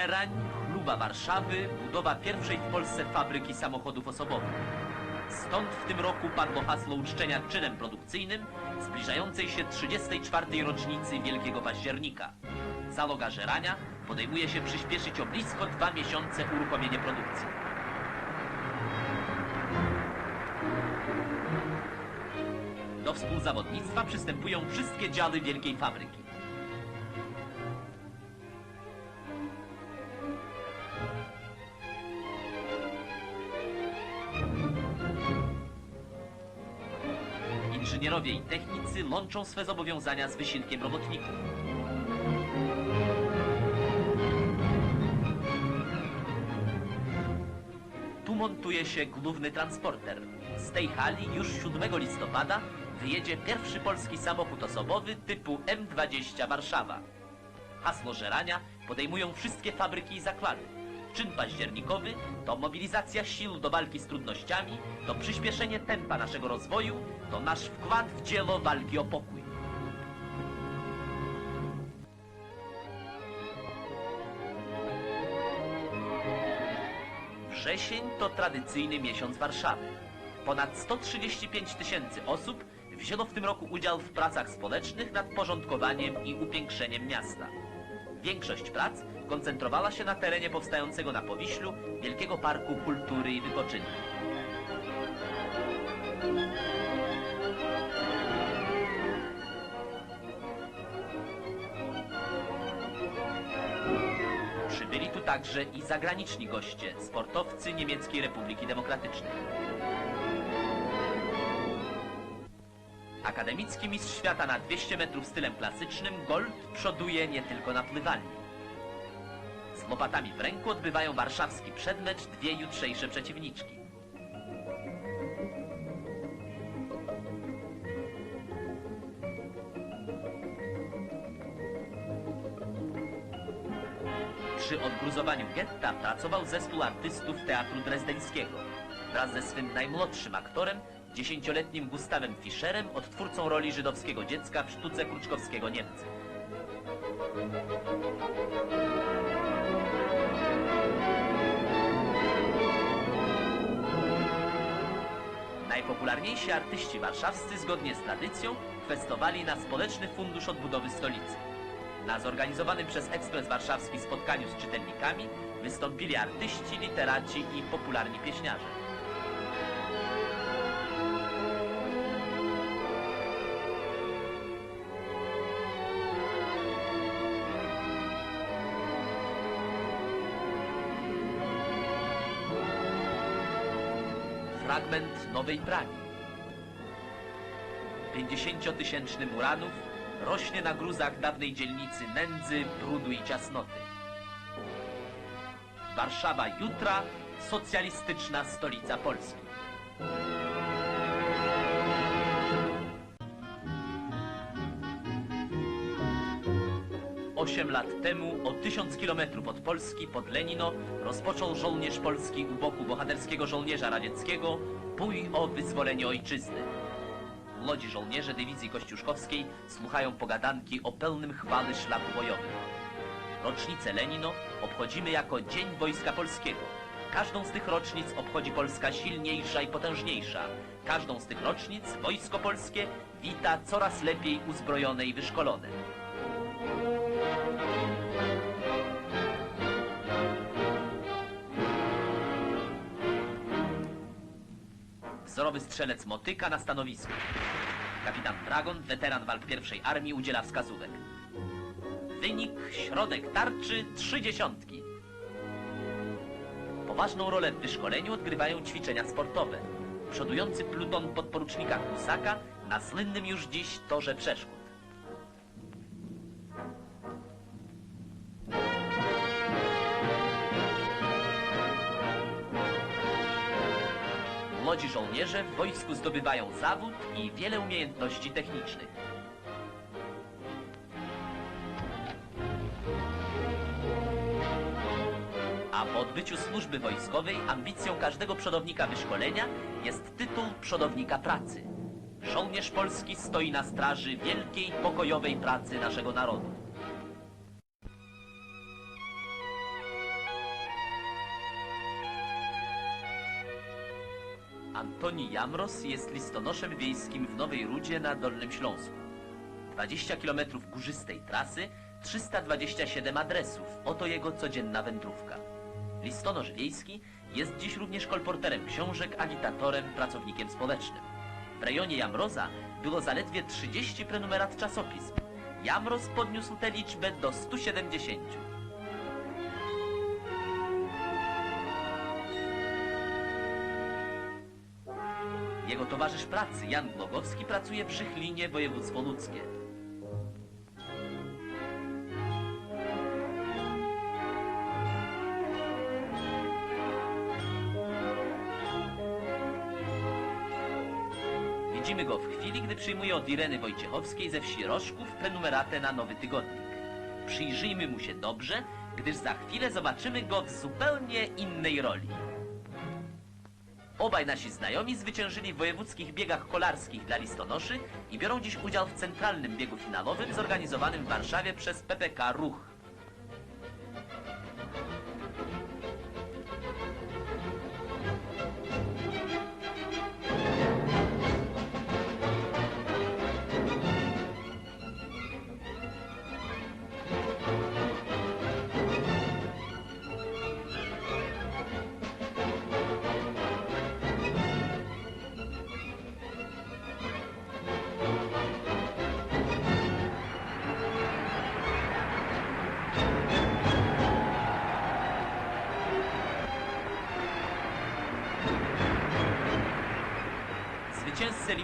Żerań, chluba Warszawy, budowa pierwszej w Polsce fabryki samochodów osobowych. Stąd w tym roku padło hasło uczczenia czynem produkcyjnym zbliżającej się 34. rocznicy Wielkiego Października. Załoga Żerania podejmuje się przyspieszyć o blisko dwa miesiące uruchomienie produkcji. Do współzawodnictwa przystępują wszystkie działy wielkiej fabryki. Inżynierowie i technicy łączą swe zobowiązania z wysiłkiem robotników. Tu montuje się główny transporter. Z tej hali już 7 listopada wyjedzie pierwszy polski samochód osobowy typu M20 Warszawa. Hasło żerania podejmują wszystkie fabryki i zakłady. Czyn październikowy to mobilizacja sił do walki z trudnościami, to przyspieszenie tempa naszego rozwoju, to nasz wkład w dzieło walki o pokój. Wrzesień to tradycyjny miesiąc Warszawy. Ponad 135 tysięcy osób wzięło w tym roku udział w pracach społecznych nad porządkowaniem i upiększeniem miasta. Większość prac koncentrowała się na terenie powstającego na Powiślu Wielkiego Parku Kultury i Wypoczynku. Przybyli tu także i zagraniczni goście, sportowcy Niemieckiej Republiki Demokratycznej. Akademicki mistrz świata na 200 metrów stylem klasycznym Gold przoduje nie tylko na pływalni. Łopatami w ręku odbywają warszawski przedmecz dwie jutrzejsze przeciwniczki. Przy odgruzowaniu getta pracował zespół artystów Teatru Drezdeńskiego. Wraz ze swym najmłodszym aktorem, dziesięcioletnim Gustawem Fischerem, odtwórcą roli żydowskiego dziecka w sztuce Kruczkowskiego Niemcy. Najpopularniejsi artyści warszawscy zgodnie z tradycją kwestowali na Społeczny Fundusz Odbudowy Stolicy. Na zorganizowanym przez Ekspres Warszawski spotkaniu z czytelnikami wystąpili artyści, literaci i popularni pieśniarze. Fragment Nowej Pragi. 50-tysięczny Muranów rośnie na gruzach dawnej dzielnicy nędzy, brudu i ciasnoty. Warszawa jutra, socjalistyczna stolica Polski. Osiem lat temu, o tysiąc kilometrów od Polski, pod Lenino, rozpoczął żołnierz polski u boku bohaterskiego żołnierza radzieckiego bój o wyzwolenie ojczyzny. Młodzi żołnierze dywizji kościuszkowskiej słuchają pogadanki o pełnym chwały szlaku bojowym. Rocznicę Lenino obchodzimy jako Dzień Wojska Polskiego. Każdą z tych rocznic obchodzi Polska silniejsza i potężniejsza. Każdą z tych rocznic Wojsko Polskie wita coraz lepiej uzbrojone i wyszkolone. Wzorowy strzelec Motyka na stanowisku. Kapitan Dragon, weteran walk pierwszej armii, udziela wskazówek. Wynik, środek tarczy, trzy dziesiątki. Poważną rolę w wyszkoleniu odgrywają ćwiczenia sportowe. Przodujący pluton podporucznika Kusaka na słynnym już dziś torze przeszkód. Młodzi żołnierze w wojsku zdobywają zawód i wiele umiejętności technicznych. A po odbyciu służby wojskowej ambicją każdego przodownika wyszkolenia jest tytuł przodownika pracy. Żołnierz polski stoi na straży wielkiej, pokojowej pracy naszego narodu. Antoni Jamros jest listonoszem wiejskim w Nowej Rudzie na Dolnym Śląsku. 20 km górzystej trasy, 327 adresów. Oto jego codzienna wędrówka. Listonosz wiejski jest dziś również kolporterem książek, agitatorem, pracownikiem społecznym. W rejonie Jamroza było zaledwie 30 prenumerat czasopism. Jamroz podniósł tę liczbę do 170. Jego towarzysz pracy, Jan Glogowski, pracuje w Żychlinie, województwo ludzkie. Widzimy go w chwili, gdy przyjmuje od Ireny Wojciechowskiej ze wsi Rożków prenumeratę na nowy tygodnik. Przyjrzyjmy mu się dobrze, gdyż za chwilę zobaczymy go w zupełnie innej roli. Obaj nasi znajomi zwyciężyli w wojewódzkich biegach kolarskich dla listonoszy i biorą dziś udział w centralnym biegu finalowym zorganizowanym w Warszawie przez PPK Ruch.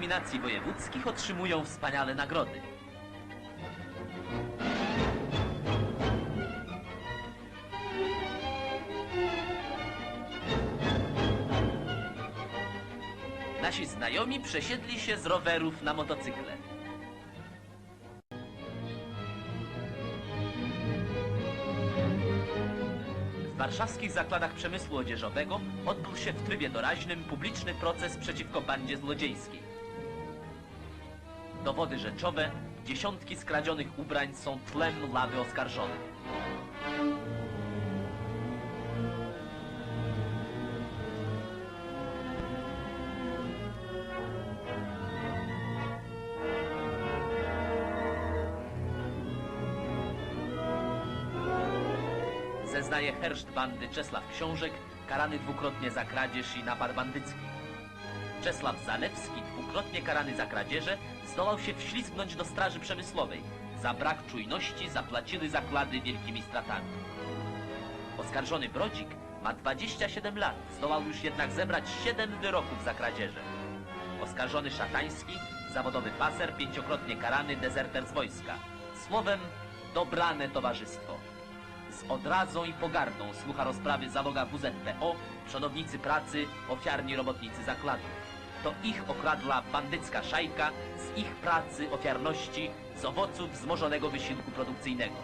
Eliminacji wojewódzkich otrzymują wspaniale nagrody. Nasi znajomi przesiedli się z rowerów na motocykle. W warszawskich zakładach przemysłu odzieżowego odbył się w trybie doraźnym publiczny proces przeciwko bandzie złodziejskiej. Dowody rzeczowe, dziesiątki skradzionych ubrań są tlem lawy oskarżonych. Zeznaje herszt bandy Czesław Książek, karany dwukrotnie za kradzież i napad bandycki. Czesław Zalewski, dwukrotnie karany za kradzieże, zdołał się wślizgnąć do straży przemysłowej. Za brak czujności zapłacili zaklady wielkimi stratami. Oskarżony Brodzik ma 27 lat, zdołał już jednak zebrać 7 wyroków za kradzieże. Oskarżony Szatański, zawodowy paser, pięciokrotnie karany dezerter z wojska. Słowem, dobrane towarzystwo. Z odrazą i pogardą słucha rozprawy załoga WZPO, przodownicy pracy, ofiarni robotnicy zakładu. To ich okradła bandycka szajka z ich pracy, ofiarności, z owoców wzmożonego wysiłku produkcyjnego.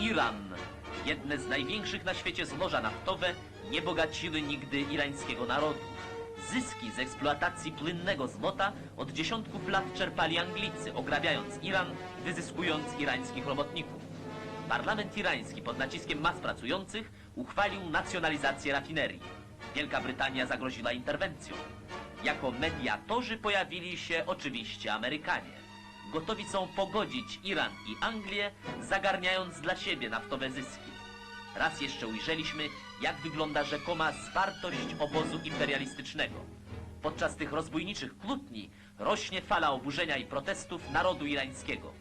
Iran, jedne z największych na świecie złoża naftowe, nie bogaciły nigdy irańskiego narodu. Zyski z eksploatacji płynnego złota od dziesiątków lat czerpali Anglicy, ograbiając Iran, wyzyskując irańskich robotników. Parlament irański pod naciskiem mas pracujących uchwalił nacjonalizację rafinerii. Wielka Brytania zagroziła interwencją. Jako mediatorzy pojawili się oczywiście Amerykanie. Gotowi są pogodzić Iran i Anglię, zagarniając dla siebie naftowe zyski. Raz jeszcze ujrzeliśmy, jak wygląda rzekoma zwartość obozu imperialistycznego. Podczas tych rozbójniczych kłótni rośnie fala oburzenia i protestów narodu irańskiego.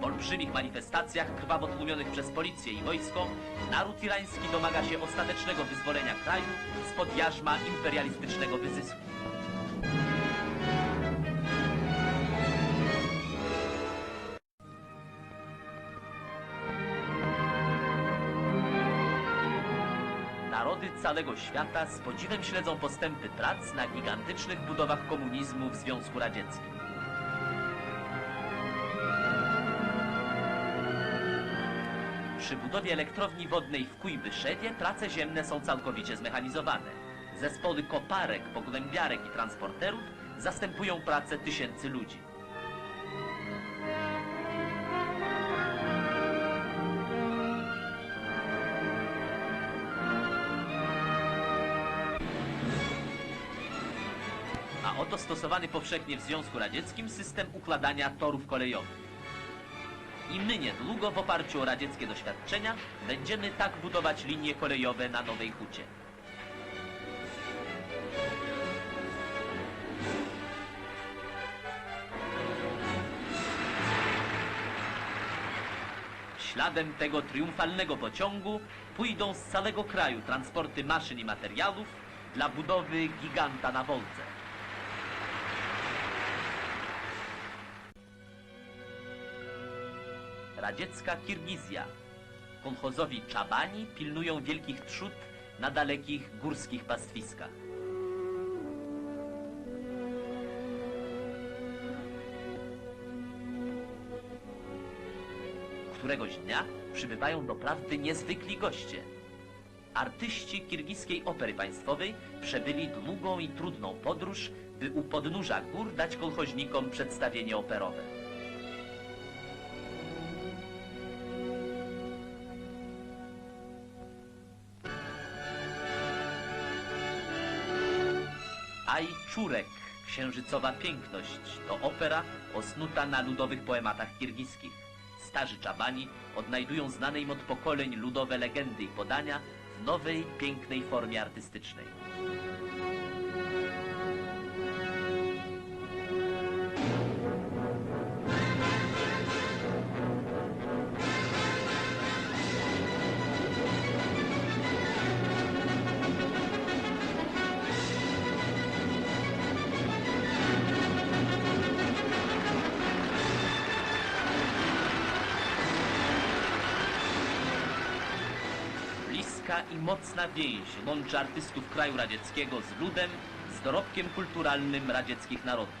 W olbrzymich manifestacjach krwawo tłumionych przez policję i wojsko, naród irański domaga się ostatecznego wyzwolenia kraju spod jarzma imperialistycznego wyzysku. Narody całego świata z podziwem śledzą postępy prac na gigantycznych budowach komunizmu w Związku Radzieckim. Przy budowie elektrowni wodnej w Kujbyszewie prace ziemne są całkowicie zmechanizowane. Zespoły koparek, pogłębiarek i transporterów zastępują pracę tysięcy ludzi. Oto stosowany powszechnie w Związku Radzieckim system układania torów kolejowych. I my niedługo w oparciu o radzieckie doświadczenia będziemy tak budować linie kolejowe na Nowej Hucie. Śladem tego triumfalnego pociągu pójdą z całego kraju transporty maszyn i materiałów dla budowy giganta na Woldze. Radziecka Kirgizja. Kolchozowi Czabani pilnują wielkich trzód na dalekich górskich pastwiskach. Któregoś dnia przybywają doprawdy niezwykli goście. Artyści kirgiskiej opery państwowej przebyli długą i trudną podróż, by u podnóża gór dać kolchoźnikom przedstawienie operowe. Czurek, księżycowa piękność, to opera osnuta na ludowych poematach kirgiskich. Starzy czabani odnajdują znane im od pokoleń ludowe legendy i podania w nowej, pięknej formie artystycznej. Bliska i mocna więź łączy artystów kraju radzieckiego z ludem, z dorobkiem kulturalnym radzieckich narodów.